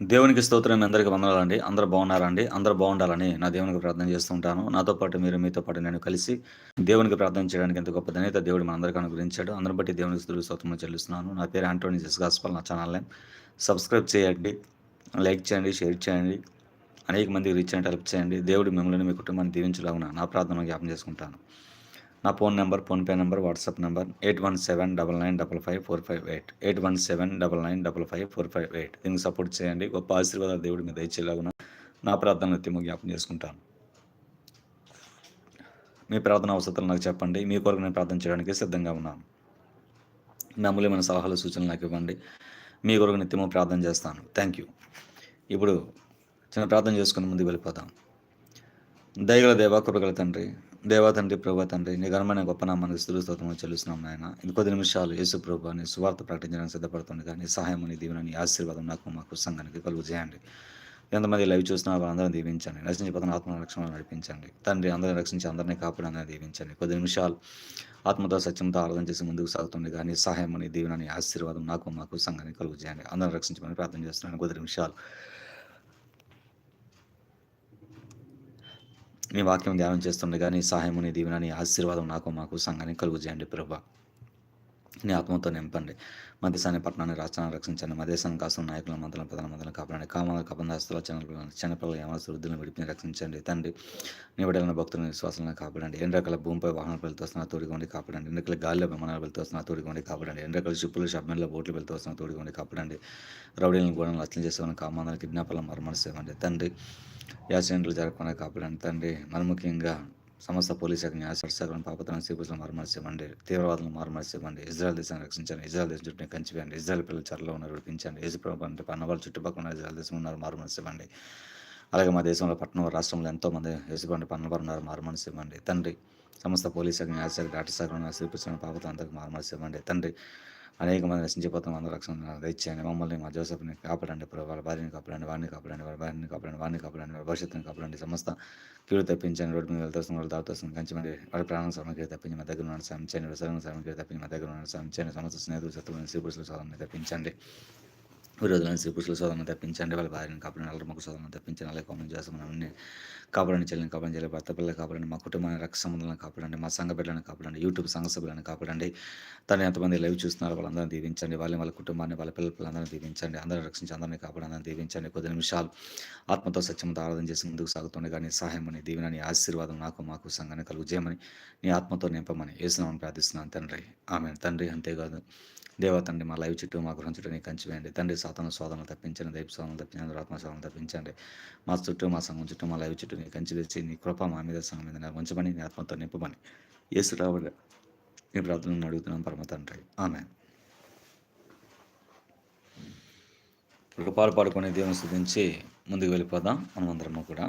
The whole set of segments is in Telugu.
దేవునికి స్తోత్రం మీ అందరికీ వందనాలండి. అందరూ బాగున్నారండి? అందరూ బాగుండాలని నా దేవునికి ప్రార్థన చేస్తుంటాను నాతో పాటు మీరు మీతో పాటు నేను కలిసి దేవునికి ప్రార్థన చేయడానికి ఎంత గొప్ప ధన్యత దేవుడు మనందరికీ అనుగ్రహించాడు. అందరిని బట్టి దేవునికి స్థుతులు స్తోత్రం చెల్లిస్తున్నాను. నా పేరు ఆంటోనీ జస్ గాస్పల్ నా ఛానల్‌ని సబ్స్క్రైబ్ చేయండి, లైక్ చేయండి, షేర్ చేయండి. అనేక మందికి రీచ్ అండ్ హెల్ప్ చేయండి. దేవుడు మిమ్మల్ని మీ కుటుంబాన్ని దీవించలాగున నా ప్రార్థన జ్ఞాపం చేసుకుంటాను. నా phone number PhonePe number WhatsApp number eight one seven double nine double five four five eight eight one seven double nine double five four five eight దీనికి సపోర్ట్ చేయండి. గొప్ప ఆశీర్వాదాలు దేవుడు మీద దయచేలాగున నా ప్రార్థన నిత్యము జ్ఞాపం చేసుకుంటాను. మీ ప్రార్థన అవసరాలు నాకు చెప్పండి. మీ కొరకు నేను ప్రార్థన చేయడానికి సిద్ధంగా ఉన్నాను. మీ అమూల్యమైన సలహాలు సూచనలు నాకు ఇవ్వండి. మీ కొరకు నిత్యము ప్రార్థన చేస్తాను. Thank you. ఇప్పుడు చిన్న ప్రార్థన చేసుకుని ముందుకు వెళ్ళిపోతాం దయగల దేవ కృపగల తండ్రి దేవా తండ్రి ప్రభా తండ్రి నీ ఘనమైన గొప్ప నామానికి స్థుతులు స్తోత్రం చెల్లిస్తున్నాం నాయన. ఇది కొద్ది నిమిషాలు యేసు ప్రభు నీ సువార్త ప్రకటించడానికి సిద్ధపడుతుంది. కానీ సహాయం అని దీవెన నీ ఆశీర్వాదం నాకు మాకు సంఘానికి కలుగు చేయండి. ఎంతమంది లైవ్ చూసినా వాళ్ళందరినీ దీవించండి. రక్షించిపోతున్న ఆత్మ రక్షణ నడిపించండి. తండ్రి అందరిని రక్షించి అందరినీ కాపాడని దీవించండి. కొద్ది నిమిషాలు ఆత్మతో సత్యంతో ఆరాధన చేసి ముందుకు సాగుతుంది. కానీ సహాయం అని దీవెన నీ ఆశీర్వాదం నాకు మాకు సంఘానికి కలుగు చేయండి. అందరిని రక్షించమని ప్రార్థన చేస్తున్నాను. కొద్ది నిమిషాలు మీ వాక్యం ధ్యానం చేస్తుండగా నీ సహాయము నీ దీవెన నీ ఆశీర్వాదం నాకు మాకు సంఘానికి కలుగు చేయండి ప్రభా. నీ ఆత్మతో నింపండి. మా దేశాన్ని పట్టణాన్ని రాష్ట్రాన్ని రక్షించండి. మా దేశాన్ని కాస్తున్న నాయకుల మంత్రుల ప్రధాన మంత్రులను కాపాడండి. కామాల కబందాస్తుల చిన్నపిల్లలను చిన్నపిల్లల యమనస్తు వృద్ధులను విడిపిని రక్షించండి. తండ్రి నీ భక్తులను విశ్వాసాలను కాపాడండి. ఎండ్రకల భూమిపై వాహనాలు వెళ్తూ తోడుకోండి తోడిగొండి కాపాడండి. రకాల గాలిలో విమానాలు వెళ్తూ తోడుకోండి కాపాడండి. కాపాడండి రకాల షిప్పులు షబ్మెన్లో బోట్లు వెళ్తూ తోడుకోండి కాపాడండి. రౌడీలను గోడలను హత్యలు చేసేవాళ్ళని కామాలను కిడ్నాపర్లను మరమనిసేవండి తండ్రి యాక్సిడెంట్లు జరగకుండా కాపాడండి. తండ్రి మరి ముఖ్యంగా సమస్త పోలీస్ శాఖ న్యాయశాఖలను పాపతనం శ్రీపులను మారుమర్చివ్వండి తీవ్రవాదులను మారుమర్చివ్వండి ఇజ్రాయల్ దేశాన్ని రక్షించండి ఇజ్రాయల్ దేశం చుట్టూ కంచివేయండి ఇజ్రాయల్ పిల్లలు చెరలో ఉన్నారు విడిపించండి యేసు ప్రభు అంటే పన్నవాళ్ళు చుట్టుపక్కల ఉన్న ఇజ్రాయల్ దేశం ఉన్నారు మారుమర్చివ్వండి అలాగే మా దేశంలో పట్టణం రాష్ట్రంలో ఎంతోమంది వేసుకోండి పన్నవారు ఉన్నారు మారుమనసివ్వండి తండ్రి సమస్త పోలీస్ శాఖ న్యాయశాఖ డాక్టర్ శాఖ శ్రీపులను పాపతలను అందరికీ మారుమర్చివ్వండి తండ్రి అనేక మంది నశించిపోతాం. అందరూ రక్షణ దయచేయండి. మమ్మల్ని మా జోసఫ్ని కాపాడండి వాళ్ళ భార్యని కాపాడండి వారిని కాపాడండి వాళ్ళ భార్యని కాపాడండి వారిని కాపాడండి వాళ్ళ భవిష్యత్తుని కాపాడండి. సమస్త కీడు తప్పించండి. రోడ్డు మీద వెళ్తాం వాళ్ళు దావుతాం కంచమండి వాళ్ళ ప్రాణం సమగ్ర తప్పించి మా దగ్గర ఉన్న సాయం చేయండి సరైన సమగ్ర తప్పించి మా దగ్గర ఉన్న సాయం చేయండి సమస్త స్నేహితులు శత్రువులను శ్రీపురుషుల సోదరుని తప్పించండి. విరోధులను శ్రీ పురుషుల సోదరులను తప్పించండి వాళ్ళ భార్యను కాపాడండి వాళ్ళ మొక్క సోదరులను తప్పించండి అలాగే కామెంట్ చేస్తాం కాపాడండి చెల్లిని కాపాడండి చెల్లి భర్త పిల్లలు కాపాడండి మా కుటుంబాన్ని రక్ష సంబంధాలను కాపాడండి మా సంఘ బిడ్డలను కాపాడండి యూట్యూబ్ సంఘ సభ్యులను కాపాడండి. తను ఎంతమంది లైవ్ చూస్తున్నారు వాళ్ళందరినీ దీవించండి వాళ్ళని వాళ్ళ కుటుంబాన్ని వాళ్ళ పిల్లల పిల్లలందరినీ దీవించండి అందరిని రక్షించి అందరినీ కాపాడండి దీవించండి. కొద్ది నిమిషాలు ఆత్మతో సత్యంతో ఆరాధన చేసి ముందుకు సాగుతుండే కానీ సహాయం అని దీవెన నీ ఆశీర్వాదం నాకు మాకు సంఘాన్ని కలుగు చేయమని నీ ఆత్మతో నింపమని వేసినామని ప్రార్థిస్తున్నాను. తండ్రి ఆమె తండ్రి అంతేకాదు. దేవా తండ్రి మా లైవ్ చుట్టూ మా గృహం చుట్టూ నీకు కంచివేయండి తండ్రి సాధన శోధనలు తప్పించండి దైవ శోధనలు తప్పించండి ఆత్మ శోధనలు తప్పించండి. మా చుట్టూ మా సంఘం చుట్టూ మా లైవ్ చుట్టూ నీ కంచి తెచ్చి నీ కృప మా మీద సంఘం మీద ఉంచమని నీ ఆత్మతో నింపమని ఏసు రాబడి నీ ప్రార్థనను అడుగుతున్నాం పరమ తండ్రి. ఆమె ఒక పాలు పాడుకునే దేవుని స్థుతించి ముందుకు వెళ్ళిపోదాం. మనం అందరము కూడా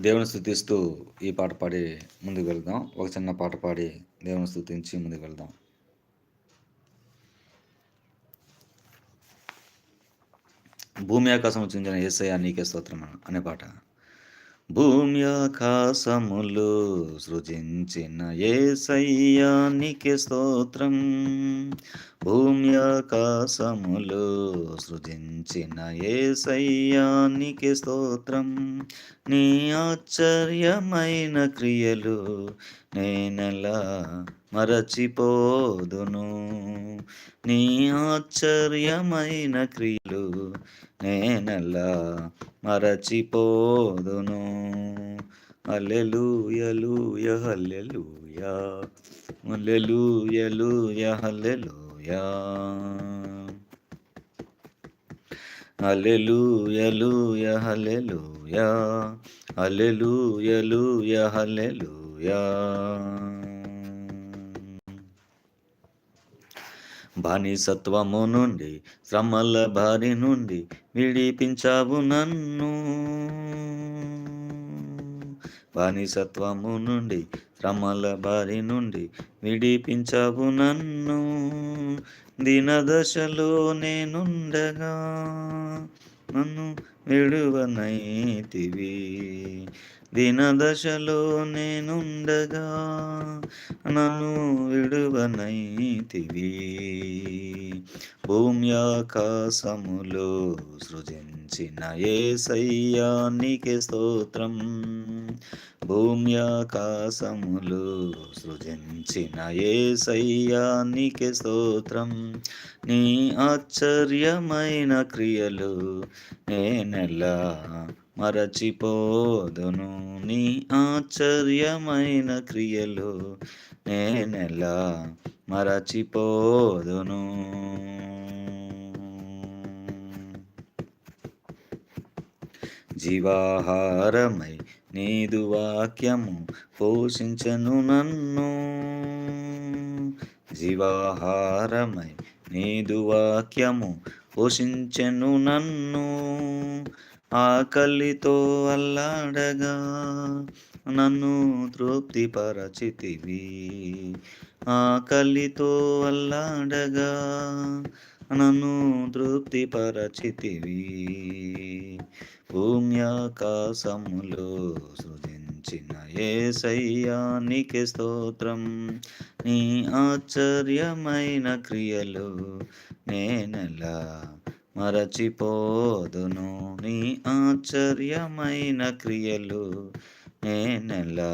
దేవుని స్థుతిస్తూ ఈ పాట పాడి ముందుకు వెళ్దాం. ఒక చిన్న పాట పాడి దేవుని స్థుతించి ముందుకు వెళ్దాం. భూమి ఆకాశం చించిన ఏసయ్య నీకే స్తోత్రం అనే పాట. భూమి ఆకాశములు సృజించిన ఏసయ్యానికి స్తోత్రం. భూమి ఆకాశములు సృజించిన ఏసయ్యానికి స్తోత్రం. నీ ఆశ్చర్యమైన క్రియలు నేనెలా మరచిపోదును. నీ ఆశ్చర్యమైన క్రియలు నేనెలా మరచిపోదును. హల్లెలూయలూయ హల్లెలూయ హల్లెలూయలూయ హల్లెలూయ. హల్లెలూయలూయ హల్లెలూయ హల్లెలూయలూయ హల్లెలూయ. బానిసత్వము నుండి శ్రమల బారి నుండి విడిపించావు నన్ను. బానిసత్వము నుండి శ్రమల బారి నుండి విడిపించావు నన్ను. దినదశలో నేనుండగా నన్ను విడువనైతివి. దినదశలో నేనుండగా నన్ను విడువనైతివి. భూమ్యాకాశములో సృజించిన ఏ సయ్యానికి స్తోత్రం. భూమ్యాకాశములు సృజించిన ఏ సయ్యానికి స్తోత్రం. నీ ఆశ్చర్యమైన క్రియలు నేనెలా మరచిపోదును నీ ఆశ్చర్యమైన క్రియలు నేనెలా మరచిపోదును? జీవాహారమై నీదు వాక్యము పోషించను నన్ను. జీవాహారమై నీదు వాక్యము పోషించెను నన్ను. ఆకలితో అల్లాడగా నన్ను తృప్తిపరచితివి. ఆకలితో అల్లాడగా నన్ను తృప్తిపరచితివి. భూమ్యాకాశములో సృజించిన ఏసయ్యానికి స్తోత్రం. నీ ఆశ్చర్యమైన క్రియలు నేనెలా మరచిపోదును నీ ఆశ్చర్యమైన క్రియలు నేనెలా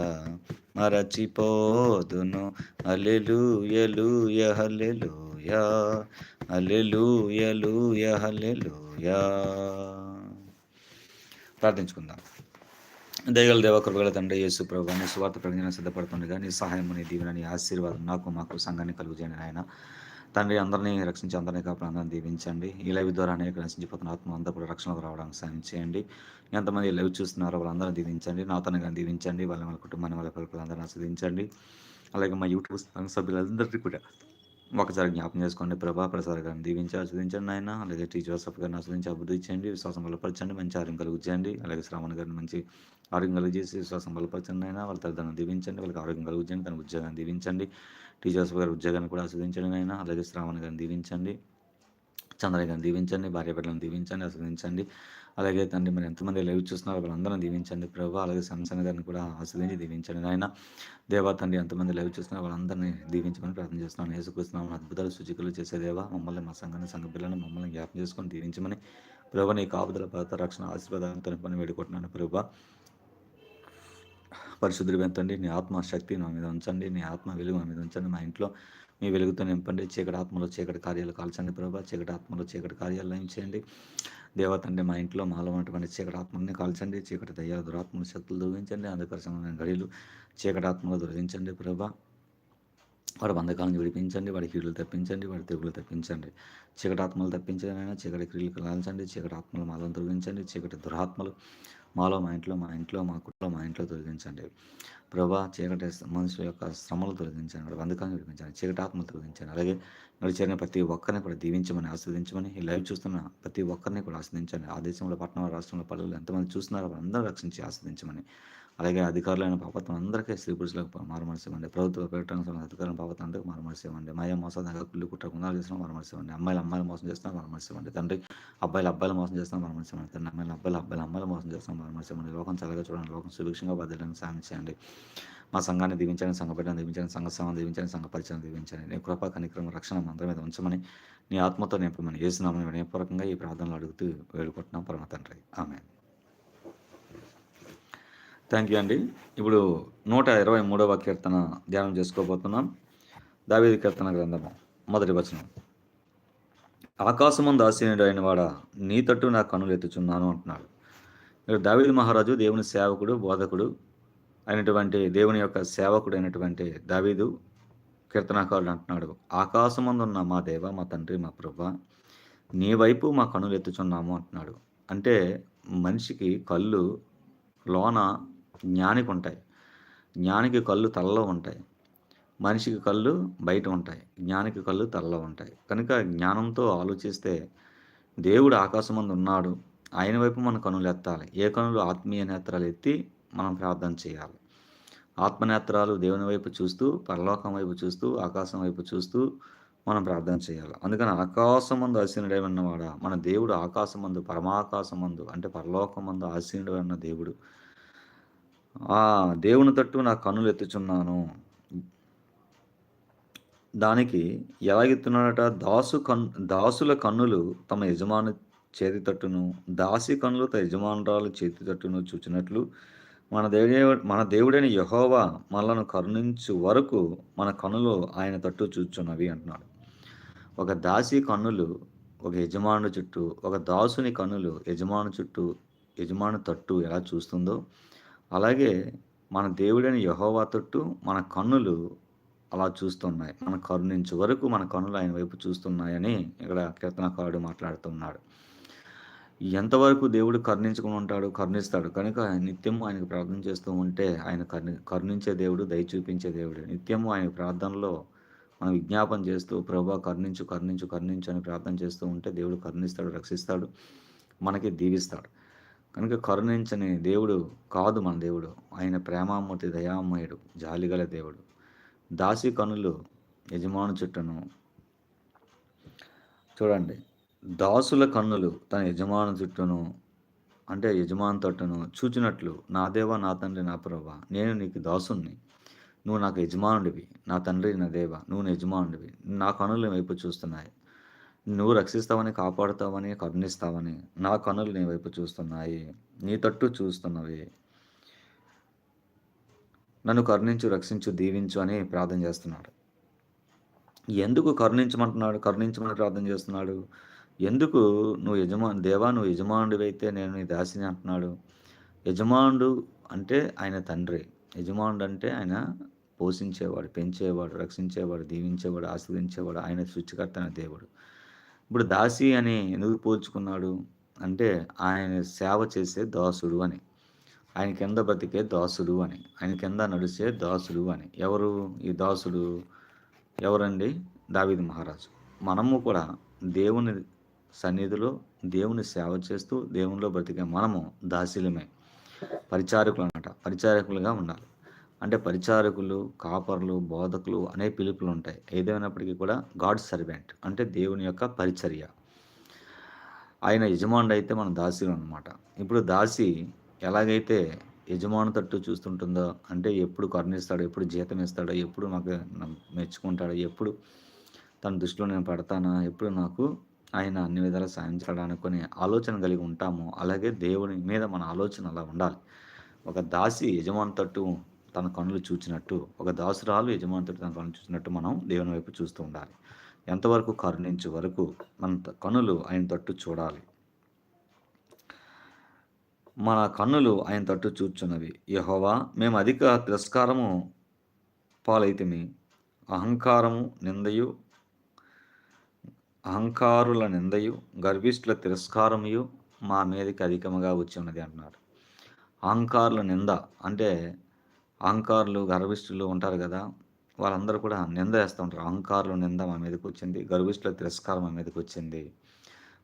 మరచిపోదును. అలెలుయలుయ హల్లెలూయా అలెలుయలుయ హల్లెలూయా ప్రార్థించుకుందాం. దయగల దేవకృపగల తండ్రి యేసు ప్రభు నీ స్వార్థ ప్రకటన సిద్ధపడుతుండగా నీ సహాయం నీ దీవెన నీ ఆశీర్వాదం నాకు మాకు సంఘాన్ని కలుగు చేయండి ఆయన తండ్రి అందరినీ రక్షించి అందరినీ కాపాడు దీవించండి. ఈ లైవ్ ద్వారా అనేక రక్షించిపోతున్న ఆత్మ అంతా కూడా రక్షణకు రావడానికి సాయం చేయండి. ఎంతమంది లైవ్ చూస్తున్నారో వాళ్ళందరూ దీవించండి. నాతను కానీ దీవించండి. వాళ్ళ వాళ్ళ కుటుంబాన్ని వాళ్ళ పిల్లలందరినీ ఆస్వాదించండి అలాగే మా యూట్యూబ్ సభ్యులందరికీ కూడా ఒకసారి జ్ఞాపం చేసుకోండి. ప్రభా ప్రసాద్ గారిని దీవించి ఆస్వాదించండి ఆయన అలాగే టీచర్ జోసఫ్ గారిని ఆస్వాదించి అభివృద్ధి చేయండి. విశ్వాసం బలపరచండి. మంచి ఆరోగ్యం కలుగుచేయండి. అలాగే శ్రావణ్ గారిని మంచి ఆరోగ్యం కలుగజేసి విశ్వాసం బలపరచండి అయినా వాళ్ళ తల్లిదండ్రులను దీవించండి. వాళ్ళకి ఆరోగ్యం కలుగుచేయండి. తన ఉద్యోగాన్ని దీవించండి. టీచర్స్ జోసఫ్ గారి ఉద్యోగాన్ని కూడా ఆస్వాదించండి అయినా అలాగే శ్రావణ్ గారిని దీవించండి. చంద్రయ్య గారిని దీవించండి. భార్య బిడ్డలను దీవించండి. ఆస్వాదించండి. అలాగే తండ్రి మరి ఎంతమంది లైవ్ చూస్తున్నారో వాళ్ళందరూ దీవించండి ప్రభు. అలాగే సంసన గారిని కూడా ఆస్వాదించి దీవించండి ఆయన దేవా తండ్రి ఎంతమంది లైవ్ చూస్తున్నారో వాళ్ళందరినీ దీవించమని ప్రార్థన చేస్తున్నాను. యేసుకృష్ణాము అద్భుతాలు సూచికలు చేసే దేవా మమ్మల్ని మా సంఘాన్ని సంఘ పిల్లలను మమ్మల్ని జ్ఞాపం చేసుకొని దీవించమని ప్రభు నీ కాపుదల భద్రత రక్షణ ఆశీర్వాదాలతో పని వేడుకుంటున్నాను ప్రభు. పరిశుద్ధులు పెంచండి నీ ఆత్మ శక్తి మా మీద ఉంచండి. నీ ఆత్మ వెలుగు మా మీద ఉంచండి. మా ఇంట్లో మీ వెలుగుతో నింపండి. చీకటి ఆత్మలో చీకటి కార్యాలు కాల్చండి ప్రభా. చీకటి ఆత్మలో చీకటి కార్యాలు లయించండి దేవతండ్రి మా ఇంట్లో మాలో ఉన్నటువంటి చీకటి ఆత్మని కాల్చండి. చీకటి దయ్యాల దురాత్మల శక్తులు దొరికించండి అంధకరమైన గడిలు చీకటి ఆత్మలో దొరికించండి ప్రభా. వాడి బంధకాలను విడిపించండి. వాడి కీడులు తప్పించండి. వాడి తెగులు తప్పించండి. చీకటి ఆత్మలు తప్పించడమైనా చీకటి క్రియలు కాల్చండి చీకటి ఆత్మలు మాలను తొలగించండి. చీకటి దురాత్మలు మాలో మా ఇంట్లో మా ఇంట్లో మా కుటుంబంలో మా ఇంట్లో తొలగించండి. ప్రభా చీకటి మనుషుల యొక్క శ్రమలు తొలగించండి వాడి బంధకాలను విడిపించండి చీకటి ఆత్మలు తొలగించండి. అలాగే నడిచేరిన ప్రతి ఒక్కరిని కూడా దీవించమని ఆస్వాదించమని ఈ లైవ్ చూస్తున్న ప్రతి ఒక్కరిని కూడా ఆస్వాదించండి. ఆ దేశంలో పట్టణంలో రాష్ట్రంలో పల్లెలు ఎంతమంది చూస్తున్నారో వాళ్ళందరూ రక్షించి ఆస్వాదించమని అలాగే అధికారులైన పాపత్వం అందరికీ స్త్రీ పురుషులకు మారుమనసివ్వండి ప్రభుత్వ ప్రకటన అధికారుల పాపత్వం అందరికీ మారుమనసివ్వండి మాయ మోసం దగ్గర కుళ్ళు కుట్ర కుందాలు చేసిన మారుమనసివ్వండి అమ్మాయిలు అమ్మాయిలు మోసం చేస్తున్నా మారుమనసివ్వండి తండ్రి అబ్బాయిలు అబ్బాయిలు మోసం చేస్తున్నా మారుమనసివ్వండి తండ్రి అమ్మాయిలు అబ్బాయిలు అబ్బాయిలు అమ్మాయిలు మోసం చేస్తున్నా మారుమనసివ్వండి లోకం చల్లగా చూడండి. లోకం సుభిక్షంగా బద్దడానికి సాయం చేయండి. మా సంఘాన్ని దీవించండి. సంఘ బిడ్డను దీవించండి. సంఘ సేవను దీవించండి. సంఘ పరిచయం దీవించండి. నీ కృప కనిక్రమ రక్షణ మంత్రం మీద ఉంచమని నీ ఆత్మతో నింపమని చేస్తున్నామని వినయపూర్వకంగా ఈ ప్రార్థనలు అడుగుతూ వేడుకుంటున్నాం. పరమ తండ్రి. ఆమె థ్యాంక్ యూ అండి ఇప్పుడు నూట ఇరవై మూడవ కీర్తన ధ్యానం చేసుకోబోతున్నాం. దావేది కీర్తన గ్రంథము మొదటి వచనం. ఆకాశమందు ఆశీనుడు అయిన వాడ నీ తట్టు నా కనులు ఎత్తుచున్నాను అంటున్నాడు. ఇక్కడ దావేది మహారాజు దేవుని సేవకుడు బోధకుడు అయినటువంటి దేవుని యొక్క సేవకుడు అయినటువంటి దావీదు కీర్తనాకారుడు అంటున్నాడు. ఆకాశమందున్న మా దేవ మా తండ్రి మా ప్రభ నీ వైపు మా కనులు ఎత్తుచున్నాము అంటున్నాడు. అంటే మనిషికి కళ్ళు లోన జ్ఞానికి ఉంటాయి జ్ఞానికి కళ్ళు తలలో ఉంటాయి. మనిషికి కళ్ళు బయట ఉంటాయి. జ్ఞానికి కళ్ళు తలలో ఉంటాయి. కనుక జ్ఞానంతో ఆలోచిస్తే దేవుడు ఆకాశమందు ఉన్నాడు. ఆయన వైపు మన కనులు ఎత్తాలి. ఏ కనులు ఆత్మీయ నేత్రాలు ఎత్తి మనం ప్రార్థన చేయాలి. ఆత్మనేత్రాలు దేవుని వైపు చూస్తూ పరలోకం వైపు చూస్తూ ఆకాశం వైపు చూస్తూ మనం ప్రార్థన చేయాలి. అందుకని ఆకాశమందు ఆసీనుడై ఉన్నవాడ మన దేవుడు ఆకాశమందు పరమాకాశమందు అంటే పరలోకమందు ఆసీనుడు అన్న దేవుడు ఆ! దేవుని తట్టు నా కన్నులు ఎత్తుచున్నాను. దానికి ఎలాగెత్తున్నాడట దాసు కన్ దాసుల కన్నులు తమ యజమాని చేతి తట్టును, దాసి కన్నులు తన యజమానురాలు చేతి తట్టును చూచినట్లు మన దేవుడే మన దేవుడైన యహోవా మనలను కరుణించు వరకు మన కన్నులు ఆయన తట్టు చూచున్నవి అంటున్నాడు. ఒక దాసి కన్నులు ఒక యజమానుడు చుట్టూ, ఒక దాసుని కన్నులు యజమాని చుట్టూ, యజమాను తట్టు ఎలా చూస్తుందో, అలాగే మన దేవుడైన యహోవా తొట్టు మన కన్నులు అలా చూస్తున్నాయి. మన కరుణించే వరకు మన కన్నులు ఆయన వైపు చూస్తున్నాయని ఇక్కడ కీర్తనకారుడు మాట్లాడుతున్నాడు. ఎంతవరకు దేవుడు కరుణించుకుని ఉంటాడు? కరుణిస్తాడు. కనుక నిత్యము ఆయనకు ప్రార్థన చేస్తూ ఉంటే ఆయన కరుణి కరుణించే దేవుడు, దయ చూపించే దేవుడు. నిత్యము ఆయన ప్రార్థనలో మనం విజ్ఞాపన చేస్తూ ప్రభా కరుణించు, కరుణించు, కరుణించు అని ప్రార్థన చేస్తూ ఉంటే దేవుడు కరుణిస్తాడు, రక్షిస్తాడు, మనకి దీవిస్తాడు. కనుక కరుణించని దేవుడు కాదు మన దేవుడు. ఆయన ప్రేమామూర్తి, దయామయుడు, జాలిగల దేవుడు. దాసి కనులు యజమాను చుట్టను. చూడండి. దాసుల కన్నులు తన యజమాను చుట్టూను అంటే యజమాని తట్టును చూచినట్లు నా దేవా నా తండ్రి నా ప్రభా నేను నీకు దాసుని నువ్వు నాకు యజమానుడివి. నా తండ్రి నా దేవ నువ్వు యజమానుడివి. నా కనులు వైపు చూస్తున్నాయి. నువ్వు రక్షిస్తావని కాపాడుతావని కరుణిస్తావని నా కనులు నీ వైపు చూస్తున్నాయి నీ తట్టు చూస్తున్నవి. నన్ను కరుణించు రక్షించు దీవించు అని ప్రార్థన చేస్తున్నాడు. ఎందుకు కరుణించమంటున్నాడు కరుణించమని ప్రార్థన చేస్తున్నాడు? ఎందుకు నువ్వు యజమా దేవా నువ్వు యజమానుడివైతే నేను నీ దాసిని అంటున్నాడు? యజమానుడు అంటే ఆయన తండ్రి. యజమానుడు అంటే ఆయన పోషించేవాడు పెంచేవాడు రక్షించేవాడు దీవించేవాడు ఆస్వాదించేవాడు ఆయన సృష్టికర్త దేవుడు. ఇప్పుడు దాసి అని ఎందుకు పోల్చుకున్నాడు? అంటే ఆయన సేవ చేసే దాసుడు అని. ఆయన కింద బ్రతికే దాసుడు అని. ఆయన కింద నడిచే దాసుడు అని. ఎవరు ఈ దాసుడు? ఎవరండి? దావిది మహారాజు. మనము కూడా దేవుని సన్నిధిలో దేవుని సేవ చేస్తూ దేవునిలో బ్రతికే మనము దాసిలమే. పరిచారకులు అన్నమాట. పరిచారకులుగా ఉండాలి. అంటే పరిచారకులు కాపర్లు బోధకులు అనే పిలుపులు ఉంటాయి ఏదేమైనప్పటికీ కూడా గాడ్ సర్వెంట్ అంటే దేవుని యొక్క పరిచర్య. ఆయన యజమానుడు అయితే మన దాసీలు అనమాట ఇప్పుడు దాసి ఎలాగైతే యజమాను తట్టు చూస్తుంటుందో అంటే ఎప్పుడు కరుణిస్తాడో ఎప్పుడు జీతం ఇస్తాడో ఎప్పుడు నాకు మెచ్చుకుంటాడో ఎప్పుడు తన దృష్టిలో నేను పడతానా ఎప్పుడు నాకు ఆయన అన్ని విధాలా సాయం చేయడానికి ఆలోచన కలిగి ఉంటాము అలాగే దేవుని మీద మన ఆలోచన అలా ఉండాలి. ఒక దాసి యజమాని తట్టు తన కనులు చూచినట్టు ఒక దాసురాలు యజమాని తన కనులు చూసినట్టు మనం దేవుని వైపు చూస్తూ ఉండాలి. ఎంతవరకు కరుణించే వరకు మన కనులు ఆయన తట్టు చూడాలి. మన కన్నులు ఆయన తట్టు చూచున్నవి. యహోవా మేము అధిక తిరస్కారము పాలైతిమి. అహంకారము నిందయు అహంకారుల నిందయు గర్భిష్ఠుల తిరస్కారముయు మా మీదకి అధికముగా వచ్చి ఉన్నది అంటున్నారు. అహంకారుల నింద అంటే అహంకారులు గర్విష్ఠులు ఉంటారు కదా వాళ్ళందరూ కూడా నింద వేస్తూ ఉంటారు అహంకారులు నింద మా మీదకి వచ్చింది గర్విష్ఠుల తిరస్కారం మా మీదకి వచ్చింది.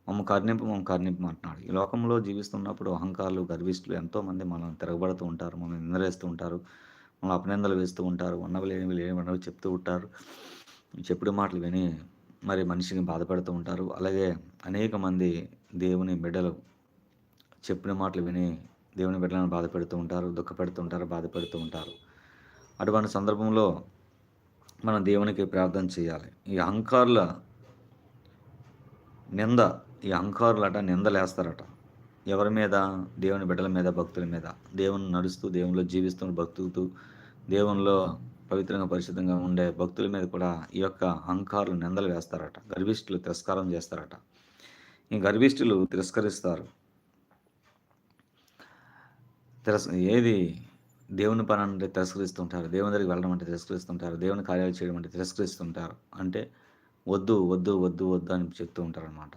మమ్మ కర్ణింపు మమ్మ కర్ణింపు అంటున్నాడు. ఈ లోకంలో జీవిస్తున్నప్పుడు అహంకారులు గర్విష్ఠులు ఎంతోమంది మనం తిరగబడుతూ ఉంటారు మమ్మల్ని నిందలేస్తూ ఉంటారు మమ్మల్ని అపనిందలు వేస్తూ ఉంటారు ఉన్నవి లేనివి లేనివి చెప్తూ ఉంటారు. చెప్పుడు మాటలు విని మరి మనిషిని బాధపడుతూ ఉంటారు. అలాగే అనేక మంది దేవుని బిడ్డలు చెప్పిన మాటలు విని దేవుని బిడ్డలను బాధ పెడుతూ ఉంటారు దుఃఖపెడుతూ ఉంటారు బాధపెడుతూ ఉంటారు. అటువంటి సందర్భంలో మనం దేవునికి ప్రార్థన చేయాలి. ఈ అహంకారుల నింద ఈ అహంకారులట నిందలేస్తారట. ఎవరి మీద? దేవుని బిడ్డల మీద భక్తుల మీద. దేవుని నడుస్తూ దేవునిలో జీవిస్తున్న భక్తుతూ దేవునిలో పవిత్రంగా పరిశుద్ధంగా ఉండే భక్తుల మీద కూడా ఈ యొక్క అహంకారులు నిందలు వేస్తారట. గర్భిష్ఠులు తిరస్కారం చేస్తారట. ఈ గర్భిష్ఠులు తిరస్కరిస్తారు. తిరస్ ఏది? దేవుని పని అంటే తిరస్కరిస్తుంటారు. దేవుని దగ్గరికి వెళ్ళడం అంటే తిరస్కరిస్తుంటారు. దేవుని కార్యాలు చేయడం అంటే తిరస్కరిస్తుంటారు. అంటే వద్దు వద్దు వద్దు వద్దు అని చెప్తూ ఉంటారు అనమాట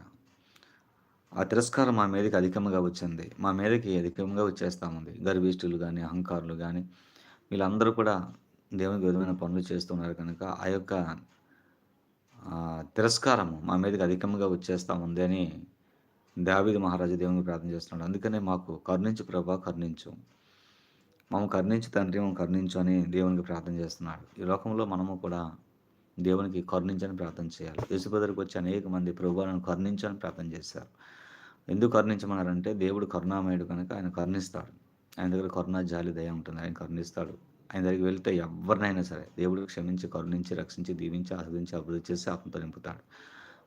ఆ తిరస్కారం మా మీదకి అధికంగా వచ్చింది. మా మీదకి అధికంగా వచ్చేస్తాముంది గర్భిష్ఠులు కానీ అహంకారులు కానీ వీళ్ళందరూ కూడా దేవునికి విధమైన పనులు చేస్తున్నారు కనుక ఆ యొక్క తిరస్కారము మా మీదకి అధికంగా వచ్చేస్తా ఉంది అని దావిది మహారాజు దేవునికి ప్రార్థన చేస్తున్నాడు. అందుకనే మాకు కరుణించు ప్రభా కరుణించు. మమ్మ కరుణించు తండ్రి మేము కరుణించు అని దేవునికి ప్రార్థన చేస్తున్నాడు. ఈ లోకంలో మనము కూడా దేవునికి కరుణించని ప్రార్థన చేయాలి. యేసుపదరికి వచ్చి అనేక మంది ప్రభువులను కరుణించని ప్రార్థన చేశారు. ఎందుకు కరుణించమన్నారంటే దేవుడు కరుణామయుడు కనుక ఆయన కరుణిస్తాడు. ఆయన దగ్గర కరుణ జాలి దయ ఉంటుంది. ఆయన కరుణిస్తాడు. ఆయన దగ్గరికి వెళ్తే ఎవరినైనా సరే దేవుడు క్షమించి కరుణించి రక్షించి దీవించి ఆస్వాదించి అభివృద్ధి చేసి ఆత్మతో నింపుతాడు.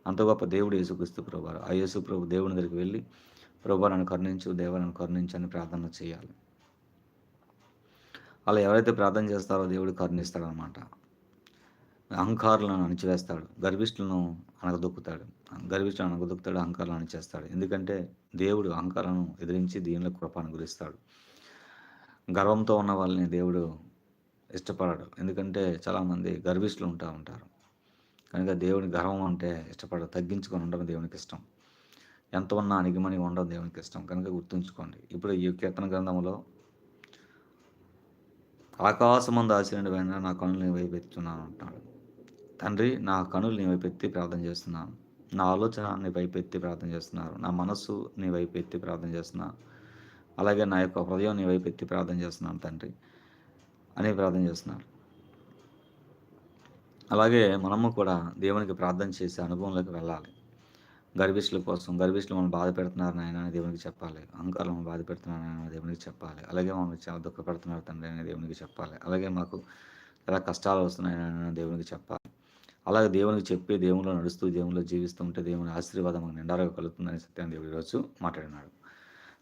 అంత గొప్ప దేవుడు యేసుక్రీస్తు ప్రభు ఆ యేసు ప్రభు దేవుని దగ్గరికి వెళ్ళి ప్రభు నన్ను కరుణించు దేవ నన్ను కరుణించు అని ప్రార్థన చేయాలి. అలా ఎవరైతే ప్రార్థన చేస్తారో దేవుడు కరుణిస్తాడనమాట అహంకారులను అణిచివేస్తాడు. గర్భిష్ఠులను అనగదొక్కుతాడు గర్విష్ఠులను అనగదొక్కుతాడు అహంకారాలను అణిచేస్తాడు. ఎందుకంటే దేవుడు అహంకారాలను ఎదిరించి దీనిలో కృప అనుగ్రహిస్తాడు గర్వంతో ఉన్న వాళ్ళని దేవుడు ఇష్టపడడు. ఎందుకంటే చాలామంది గర్విష్ఠులు ఉంటా ఉంటారు. కనుక దేవుని గర్వం అంటే ఇష్టపడ తగ్గించుకొని ఉండడం దేవునికి ఇష్టం. ఎంత ఉన్నా అణిగిమణి ఉండడం దేవునికి ఇష్టం. కనుక గుర్తుంచుకోండి. ఇప్పుడు ఈ కీర్తన గ్రంథంలో ఆకాశమందు ఆశ్చర్యమైన నా కనులు నీ వైపు ఎత్తున్నాను అంటున్నాడు. తండ్రి నా కనులు నీ వైపు ఎత్తి ప్రార్థన చేస్తున్నాను. నా ఆలోచన నీ వైపు ఎత్తి ప్రార్థన చేస్తున్నారు. నా మనస్సు నీ వైపు ఎత్తి ప్రార్థన చేస్తున్నాను అలాగే నా యొక్క హృదయం నీ వైపు ఎత్తి ప్రార్థన చేస్తున్నాను తండ్రి. అని ప్రార్థన చేస్తున్నారు. అలాగే మనము కూడా దేవునికి ప్రార్థన చేసే అనుభవంలోకి వెళ్ళాలి. గర్భిష్ల కోసం గర్భిష్లు మనం బాధ పెడుతున్నారు నాయన అని దేవునికి చెప్పాలి. అంకాలు మనం బాధ పెడుతున్నారు నాయన దేవునికి చెప్పాలి. అలాగే మనం చాలా దుఃఖపడుతున్నారు తండ్రి అని దేవునికి చెప్పాలి. అలాగే మాకు చాలా కష్టాలు వస్తున్నాయి అని దేవునికి చెప్పాలి. అలాగే దేవునికి చెప్పి దేవునిలో నడుస్తూ దేవునిలో జీవిస్తూ ఉంటే దేవుని ఆశీర్వాదం మనకు నిండారుగా కలుగుతుందని సత్యం దేవుడు ఈరోజు మాట్లాడినాడు.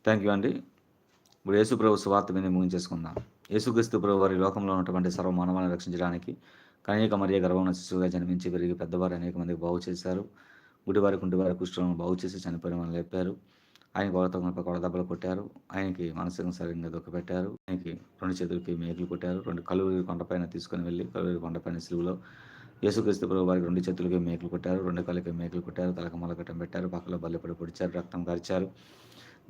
థ్యాంక్ యూ అండి. ఇప్పుడు యేసు ప్రభు సువార్త మీద ముగించేసుకుందాం. యేసుక్రీస్తు ప్రభు వారి లోకంలో ఉన్నటువంటి సర్వ మానవాన్ని రక్షించడానికి కన్యక మరియ గర్భంలో శిశువుగా జన్మించి పెరిగి పెద్దవారు అనేక మందికి బాగు చేశారు. గుడివారి కుంటివారి కుష్ఠులను బాగు చేసి చనిపోయిన వాళ్ళని లేపారు. ఆయన కొడత కొడదెబ్బలు కొట్టారు. ఆయనకి మానసిక శరీరంగా దుఃఖపెట్టారు ఆయనకి రెండు చేతులకి మేకులు కొట్టారు. రెండు కలువురి కొండపైన తీసుకొని వెళ్ళి కలువురి కొండపైన సిలువులో యేసుక్రీస్తు ప్రభు వారికి రెండు చేతులకి మేకులు కొట్టారు. రెండు కళ్ళకి మేకులు కొట్టారు. తలక మొలకట్టం పెట్టారు. పక్కలో బల్లెపడి పొడిచారు. రక్తం గరిచారు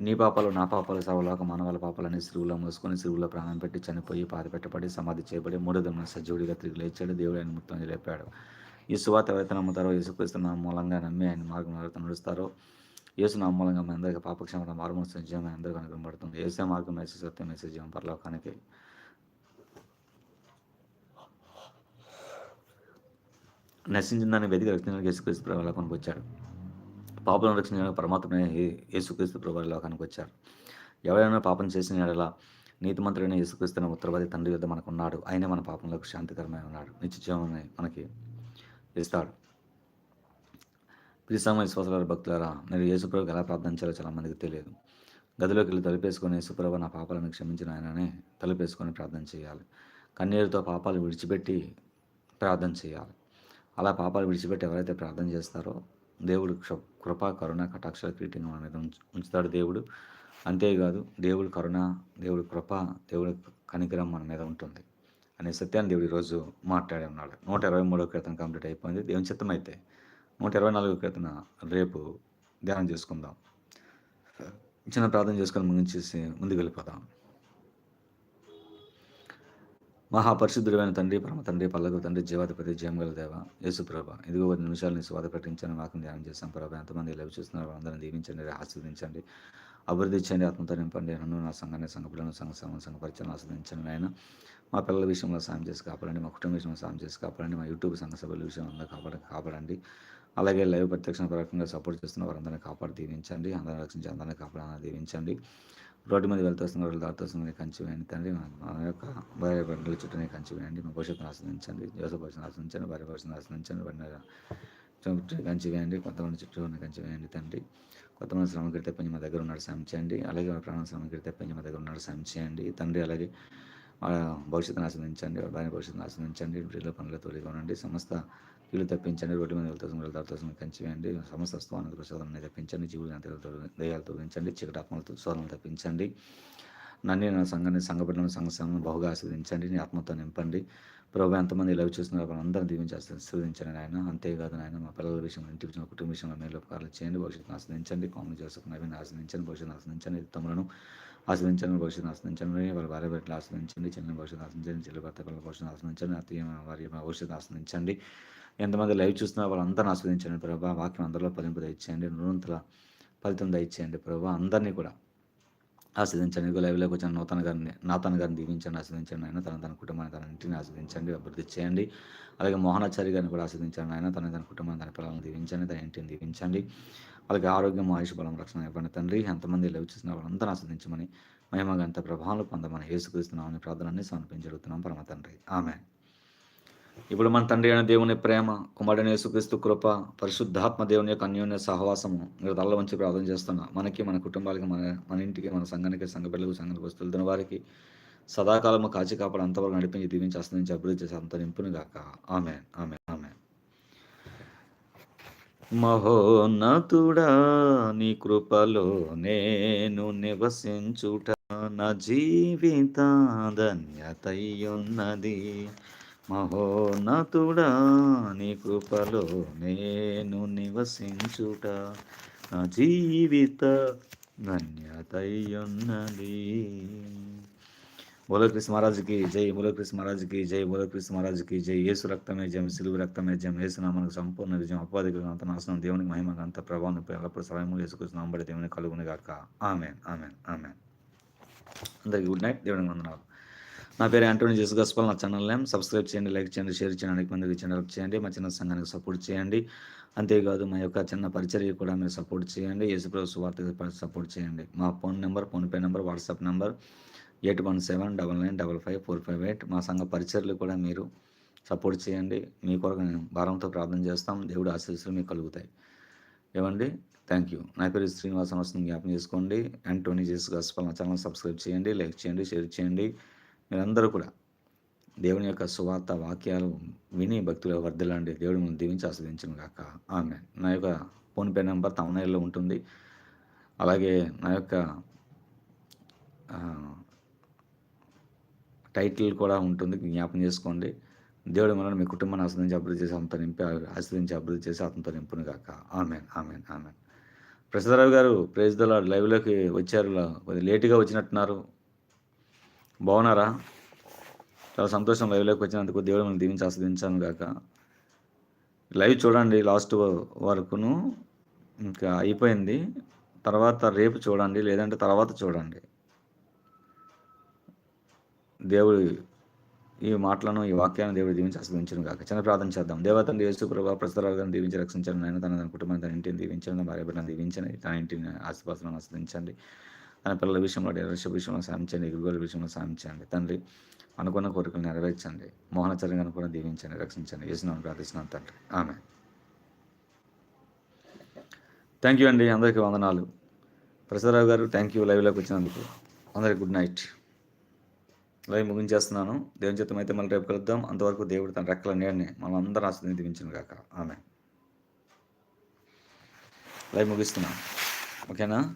నీ పాపాలు నా పాపాలు సర్వలోక మానవాల పాపాలని సిరువులో మూసుకొని సిరువులో ప్రాణం పెట్టి చనిపోయి పాత పెట్టబడి సమాధి చేయబడి మూడు సజీవుడిగా తిరిగి లేచాడు. దేవుడు ఆయన మొత్తం లేపాడు. ఈ సువాత ఎవరైతే నమ్ముతారో యేసుక్రీస్తు నా మూలంగా నమ్మి ఆయన మార్గం ఎవరైతే నడుస్తారో యేసు నా మూలంగా మీ అందరికీ పాపక్షమత మారుమూసిన జీవం అందరికీ అనుకూలపడుతుంది ఏసే మార్గం మేసే సత్యం మేసే జీవం పరలోకానికి. నశించిన దాన్ని వెతికి రక్షణ యేసుక్రీస్తు ప్రభావాలకు వచ్చాడు. పాపలను రక్షించడానికి పరమాత్మనే యేసుక్రీస్తు ప్రభు లోకానికి వచ్చారు. ఎవరైనా పాపం చేసిన ఎడల నీతిమంతుడైన యేసుక్రీస్తున్న ఉత్తరవాది తండ్రి వద్ద మనకు ఉన్నాడు ఆయనే మన పాపంలోకి శాంతికరమై ఉన్నాడు నిత్యజీవమని మనకి ఇస్తాడు. ప్రిసమ విశ్వాసాల భక్తులారా నేను యేసుప్రభుకి ఎలా ప్రార్థన చేయాలో చాలా మందికి తెలియదు. గదిలోకి వెళ్ళి తలుపేసుకొని యేసుప్రభు నా పాపాలను క్షమించిన ఆయననే తలుపేసుకొని ప్రార్థన చేయాలి. కన్నీరుతో పాపాలు విడిచిపెట్టి ప్రార్థన చేయాలి. అలా పాపాలు విడిచిపెట్టి ఎవరైతే ప్రార్థన చేస్తారో దేవుడు కృపా కరుణ కటాక్షల కిరీటంగా మన మీద ఉంచుతాడు దేవుడు. అంతేకాదు దేవుడు కరుణ దేవుడు కృప దేవుడు కనికరం మన మీద ఉంటుంది. అనే సత్యాన్ని దేవుడు ఈరోజు మాట్లాడే ఉన్నాడు. నూట ఇరవై మూడో కీర్తన కంప్లీట్ అయిపోయింది. దేవుని చిత్తం అయితే నూట ఇరవై నాలుగో కీర్తన రేపు ధ్యానం చేసుకుందాం. చిన్న ప్రార్థన చేసుకొని ముగించేసి ముందుకు వెళ్ళిపోదాం. మహాపరిశుద్ధుడైన తండ్రి పరమ తండ్రి పల్లకు తండ్రి జీవాధిపతి జయమగల దేవ యేసుప్రభ ఇదిగో కొద్ది నిమిషాలు నీ స్వాద ప్రకటించాను మాకు ధ్యానం చేశాం ప్రభావ ఎంతమంది లవ్ చూస్తున్నారు వాళ్ళందరినీ దీవించండి ఆస్వాదించండి అభివృద్ధి ఇచ్చండి ఆత్మతో నింపండి. నన్ను నా సంఘాన్ని సంఘ సంఘ సంఘ సంఘ పరిచయం ఆస్వాదించండి ఆయన మా పిల్లల విషయంలో సాయం చేసి కాపాడండి మా కుటుంబ విషయంలో సాయం చేసి కాపాడండి మా యూట్యూబ్ సంఘ సభ్యుల విషయంలో కాపాడ కాపాడండి. అలాగే లైవ్ ప్రత్యక్ష పరకంగా సపోర్ట్ చేస్తున్న వారందరినీ కాపాడి దీవించండి. అందరిని రక్షించి అందరినీ కాపాడాలని దీవించండి. రోడ్డు మీద వెళ్తూస్తున్న వాళ్ళు దాటుతున్న కంచి వేయండి తండ్రి. మా యొక్క భార్య బిడ్డల చుట్టూనే కంచి వేయండి. మా భవిష్యత్తును ఆస్వాదించండి జోస భవిష్యత్తు ఆస్వాదించండి భార్య భవిష్యత్తు ఆస్వాదించండి బండి చుట్టూ కంచి వేయండి. కొంతమంది చుట్టూ ఉన్న కంచి వేయండి తండ్రి. కొంతమంది శ్రమకి తెప్పించి మా దగ్గర ఉన్నాడు సాయం చేయండి. అలాగే వాళ్ళ ప్రాణ శ్రమకి తెప్పించి మా దగ్గర ఉన్నాడు సాయం చేయండి. తండ్రి అలాగే భవిష్యత్తును ఆస్వాదించండి భార్య భవిష్యత్తును ఆస్వాదించండి ప్రియుల పనులు తోలిగా ఉండండి. సమస్త వీళ్ళు తప్పించండి రోడ్డు మీద వెళ్తాం వెళ్తాం కంచివేయండి సమస్త స్థానానికి ప్రసాదాన్ని తప్పించండి జీవులు దయాలు తొలగించండి చీకటి ఆత్మలతో శోధనలు తెప్పించండి. నన్ను నా సంఘాన్ని సంఘపడిన సంఘ సంఘం బహుగా ఆస్వాదించండి నీ ఆత్మతో నింపండి. ప్రభు ఎంతమంది లవ్ చూస్తున్నారు వాళ్ళందరూ దీవించి ఆస్వాదించండి ఆయన అంతేకాదు ఆయన మా పిల్లల విషయంలో ఇంటి విషయంలో కుటుంబ విషయంలో మేలు ఉపకారాలు చేయండి భవిష్యత్తును ఆస్వాదించండి కామన్ చేసుకున్న అవి ఆస్వాదించండి భవిష్యత్తు ఆస్వాదించండి తమ్ములను ఆస్వాదించండి భవిష్యత్తు ఆస్వాదించండి వాళ్ళ భార్య బిడ్డలు ఆస్వాదించండి చిన్న భవిష్యత్తు ఆస్వాదించండి చెల్లి భర్త పిల్లల భవిష్యత్తు ఆస్వాదించండి అత్తయ్య వారి భవిష్యత్తు ఆస్వాదించండి. ఎంతమంది లైవ్ చూస్తున్నా వాళ్ళందరిని ఆస్వాదించండి ప్రభా. వాక్యం అందరిలో ఫలింపు దయచేయండి. నూనెంతల ఫలితం దయచేయండి ప్రభా. అందరినీ కూడా ఆస్వాదించండి. లైవ్లోకి వచ్చిన నూతన గారిని నాతన్ గారిని దీవించండి ఆస్వాదించండి ఆయన తన తన కుటుంబాన్ని తన ఇంటిని ఆస్వాదించండి అభివృద్ధి చేయండి. అలాగే మోహనాచారి గారిని కూడా ఆస్వాదించండి ఆయన తన తన కుటుంబాన్ని తన పిల్లలను దీవించండి తన ఇంటిని దీవించండి. అలాగే ఆరోగ్యం ఆయుష్ బలం రక్షణ ఇవ్వండి తండ్రి. ఎంతమంది లైవ్ చూసిన వాళ్ళందరూ ఆస్వాదించమని మహిమగంత ప్రభావాలు పొందమని యేసుక్రీస్తున్నామని ప్రార్థనని సమర్పించగలుగుతున్నాం పరమ తండ్రి. ఆమె ఇప్పుడు మన తండ్రి అయిన దేవుని ప్రేమ కుమారుడైన యేసుక్రీస్తు కృప పరిశుద్ధాత్మ దేవుని యొక్క అన్యోన్య సహవాసము మీరు తల్ల వంచి ప్రార్థన చేస్తున్నా మనకి మన కుటుంబాలకి మన మన ఇంటికి మన సంఘానికి సంఘ పిల్లలకు సంఘానికి వస్తున్న వారికి సదాకాలము కాచి కాపాడు అంతవరకు నడిపించి దీవించి అస్తించి అభివృద్ధి చేసి అంత నింపును గాక. ఆమె ఆమె ఆమె మహోన్నతుడా నీ కృపలో నేను నివసించుట నా జీవిత ధన్యతయున్నది మహోన్నతుడా నీ కృపలో నేను నివసించుట నా జీవిత ధన్యతయున్నది బోలో కృష్ణ మహారాజుకి జై బోలో కృష్ణ మహారాజుకి జై బోలో కృష్ణ మహారాజుకి జై. యేసు రక్తమే జయం సిలువు రక్తమే జయం. యేసు నామనకు సంపూర్ణ విజయం అపాధికులు అంత నాశనం దేవునికి మహిమకు అంత ప్రభావం ఎల్లప్పుడు సమయము వేసుకొచ్చిన నాంబడి దేవుని కలుగుని ఆమెన్ ఆమెన్ ఆమెన్. ఆమె అందరికీ గుడ్ నైట్. దేవునికి వందనాలు. నా పేరు యాంటోనీ జస్ గస్పల్. నా ఛానల్ నేమ్ సబ్స్క్రైబ్ చేయండి లైక్ చేయండి షేర్ చేయండి అనేక మందికి ఛానల్ చేయండి మా చిన్న సంఘానికి సపోర్ట్ చేయండి. అంతేకాదు మా యొక్క చిన్న పరిచర్య కూడా మీరు సపోర్ట్ చేయండి యేసుప్రభు సువార్త సపోర్ట్ చేయండి. మా phone number PhonePe number WhatsApp number eight one seven double nine double five four five eight. మా సంఘ పరిచర్లు కూడా మీరు సపోర్ట్ చేయండి. మీ కొరకు నేను భారంతో ప్రార్థన చేస్తాం. దేవుడు ఆశీస్సులు మీకు కలుగుతాయి. ఏమండి? Thank you. నా పేరు శ్రీనివాసన్ వస్తుంది. జ్ఞాపం చేసుకోండి. Antony Jesus gospel. నా ఛానల్ సబ్స్క్రైబ్ చేయండి లైక్ చేయండి షేర్ చేయండి. మీరందరూ కూడా దేవుని యొక్క సువార్త వాక్యాలు విని భక్తులు వర్ధలాంటి దేవుడి మనం దీవించి ఆస్వాదించను గాక. ఆమె నా యొక్క ఫోన్పే నెంబర్ తమనైల్లో ఉంటుంది. అలాగే నా యొక్క టైటిల్ కూడా ఉంటుంది. జ్ఞాపం చేసుకోండి. దేవుడు మనల్ని మీ కుటుంబాన్ని ఆస్వాదించి అభివృద్ధి చేసి అంత నింపి ఆస్వాదించి అభివృద్ధి చేసి అతనితో నింపును గాక. ఆమెన్. ఆమెన్. ఆమెన్. ప్రసాదరావు గారు ప్రేజ్ దళ లైవ్లోకి వచ్చారు. కొద్దిగా లేటుగా వచ్చినట్టున్నారు. బాగున్నారా? చాలా సంతోషం లైవ్లోకి వచ్చినందుకు దేవుడు మనం దీవించి ఆస్వాదించాను గాక. లైవ్ చూడండి లాస్ట్ వరకును. ఇంకా అయిపోయింది. తర్వాత రేపు చూడండి లేదంటే తర్వాత చూడండి. దేవుడు ఈ మాటలను ఈ వాక్యాన్ని దేవుడు దీవించి ఆస్వాదించను కాక చిన్న ప్రార్థన చేద్దాం. దేవతను యేసు ప్రభా ప్రస్తుతాలను దీవించి రక్షించండి. నేను తన తన కుటుంబాన్ని తన ఇంటిని దీవించండి. భార్య బిడ్డను దీవించండి. తన ఇంటిని ఆశీర్వాదాలను ఆస్వాదించండి. తన పిల్లల విషయంలో డైరెక్షన్ విషయంలో సాధించండి గురువుల విషయంలో సాధించండి. తండ్రి అనుకున్న కోరికలు నెరవేర్చండి. మోహనచర్య అనుకున్న కూడా దీవించండి రక్షించండి. చేసినాను ప్రార్థిస్తున్నాను తండ్రి. ఆమె థ్యాంక్ యూ అండి. అందరికీ వందనాలు. ప్రసాదరావు గారు థ్యాంక్ యూ లైవ్లోకి వచ్చినందుకు. అందరికి గుడ్ నైట్. లైవ్ ముగించేస్తున్నాను. దేవుని చిత్తం అయితే మళ్ళీ రేపు కలుద్దాం. అంతవరకు దేవుడు తన రెక్కల నీడని మనం అందరం ఆస్వాదించి దీవించను కాక ఆమె లైవ్ ముగిస్తున్నాను ఓకేనా?